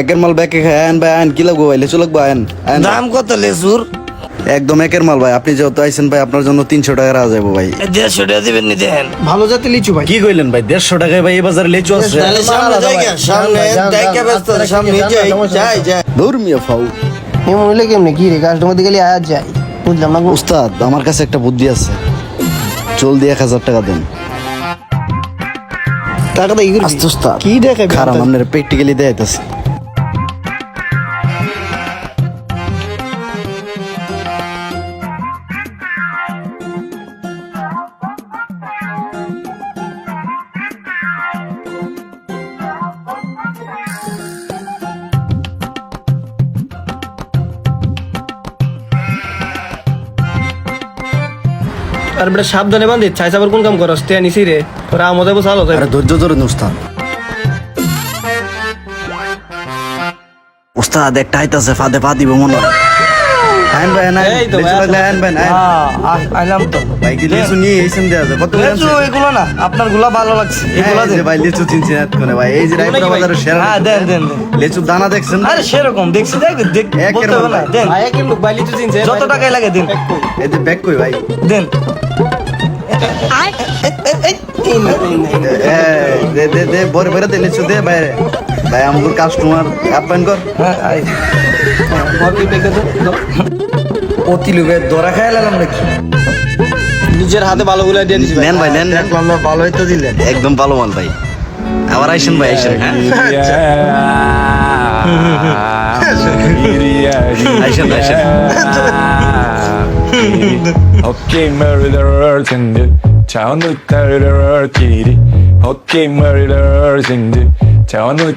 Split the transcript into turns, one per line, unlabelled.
একের মাল ব্যাকে খায় আন ভাই আন কি লাগবো ভাই? লেচু লাগবো আন আন
দাম কত লেচুর?
একদম একের মাল ভাই আপনি যেহেতু আইছেন ভাই আপনার জন্য তিনশো টাকা রাখা যাব ভাই।
দেড়শো টাকা দিবেন নি দেন
ভালো জাতের লিচু ভাই।
কি কইলেন ভাই দেড়শো টাকায় ভাই এই বাজারে লেচু আছে?
সামনে জায়গা সামনে জায়গা ব্যস্ত সামনে যাই যাই যাই।
ধর্মীয় ফাউ।
এমন হইলে কেমনে? কি রে কাস্টমার দিকে আয়াত যায়। বুঝলাম না
উস্তাদ আমার কাছে একটা বুদ্ধি আছে। জলদি এক হাজার টাকা দেন।
টাকা দেই
আস্তে উস্তাদ।
কি দেখে
খারাপ আপনার প্র্যাকটিক্যালি দেখাইতেছি।
বেটা, সাবধানে বান্ধি ছাই সাবার কোন কাম করস? তে নিছি রে। তোরা আমাদের বসালো
আরে ধৈর্য ধরুন উস্তাদ। উস্তাদ, একটা আইতাছে, ফাঁদে পা দিব মনে আইন ভাই আইন
এই তো
লেচু
ভাই,
লাগলে আইন ভাই আইন
আইলাম তো
ভাই কি লেচু নিয়ে এইসেন দেওয়া যায় কত করে
লেচু এগুলো না আপনারগুলা ভালো লাগছে এগুলা
হ্যাঁ, ভাই লিচু ভাই এই যে রায়পুরা
নাকি
সেরা
হ্যাঁ, দেন, দেন, দেন।
দানা দেখছেন
আরে সেরকম দেখছি দেখ দেখ
একের
বলতে হবে না দেন
ভাই কিন্তু বাইলি তো চিনছে
যত টাকাই লাগে দেন
এই যে ব্যাগ কই ভাই
দেন
এ, দে দে দে বরে বরে দে লিচু দে ভাই ভাই কাস্টমার আপ্যায়ন কর
হ্যাঁ আই অতি লোভে দরা খাই লাগলাম নাকি? নিজের হাতে ভালো গুলো দিয়ে দিছি
নেন ভাই নেন নেন।
ভালোই তো দিলেন।
একদম ভালো মাল ভাই। আবার আইসেন ভাই আইসেন হ্যাঁ? আইসেন আইসেন।
The town of murderers, kitty. Okay, murderers in the town of